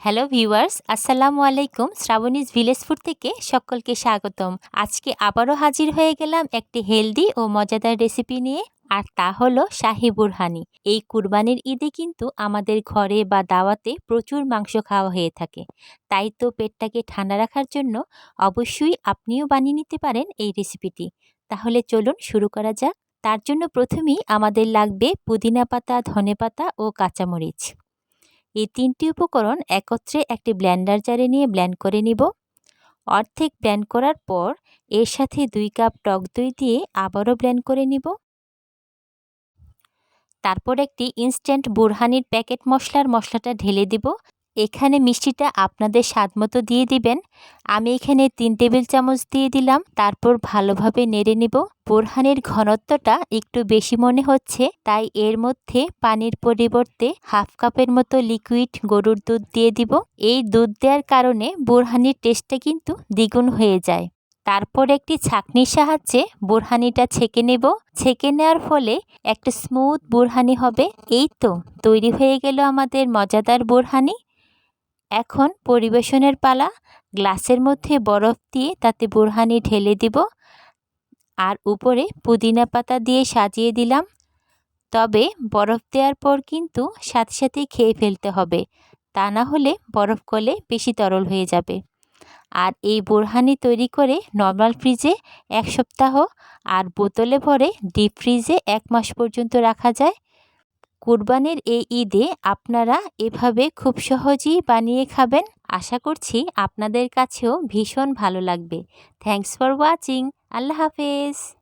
Hello viewers আসসালামু আলাইকুম Shrabani's village food থেকে সকলকে স্বাগতম। আজকে আবারও হাজির হয়ে গেলাম একটি হেলদি ও মজাদার রেসিপি নিয়ে, আর তা হলো শাহি বুরহানি। এই কুরবানির ঈদে কিন্তু আমাদের ঘরে বা দাওয়াতে প্রচুর মাংস খাওয়া হয়ে থাকে। তাই তো পেটটাকে ঠান্ডা রাখার জন্য অবশ্যই আপনিও বানিয়ে নিতে পারেন এই রেসিপিটি তাহলে চলুন শুরু করা যাক। তার জন্য প্রথমেই আমাদের লাগবে পুদিনা পাতা, ধনে পাতা ও কাঁচামরিচ। এই তিনটি উপকরণ একত্রে একটি ব্ল্যান্ডার জারে নিয়ে ব্ল্যান্ড করে নিব। অর্ধেক ব্ল্যান্ড করার পর এর সাথে দুই কাপ টক দই দিয়ে আবারও ব্ল্যান্ড করে নিব। তারপর একটি ইনস্ট্যান্ট বুরহানির প্যাকেট মশলার মশলাটা ঢেলে দিব। এখানে মিষ্টিটা আপনাদের স্বাদ মতো দিয়ে দিবেন। আমি এখানে তিন টেবিল চামচ দিয়ে দিলাম। তারপর ভালোভাবে নেড়ে নিব। বোরহানের ঘনত্বটা একটু বেশি মনে হচ্ছে, তাই এর মধ্যে পানির পরিবর্তে হাফ কাপের মতো লিকুইড গরুর দুধ দিয়ে দিব। এই দুধ দেওয়ার কারণে বোরহানির টেস্টটা কিন্তু দ্বিগুণ হয়ে যায়। তারপর একটি ছাকনির সাহায্যে বোরহানিটা ছেঁকে নেব। ছেঁকে নেওয়ার ফলে একটা স্মুথ বোরহানি হবে। এই তো, তৈরি হয়ে গেল আমাদের মজাদার বোরহানি। এখন পরিবেশনের পালা, গ্লাসের মধ্যে বরফ দিয়ে তাতে বুরহানি ঢেলে দিব। আর উপরে পুদিনা পাতা দিয়ে সাজিয়ে দিলাম। তবে বরফ দেওয়ার পর কিন্তু সাথে সাথেই খেয়ে ফেলতে হবে। তা না হলে বরফ গলে বেশি তরল হয়ে যাবে। আর এই বোরহানি তৈরি করে নর্মাল ফ্রিজে এক সপ্তাহ আর বোতলে ভরে ডিপ ফ্রিজে এক মাস পর্যন্ত রাখা যায়। কুরবানির এই ঈদে আপনারা এভাবে খুব সহজেই বানিয়ে খাবেন। আশা করছি আপনাদের কাছেও ভীষণ ভালো লাগবে। থ্যাংকস ফর ওয়াচিং আল্লাহ হাফেজ।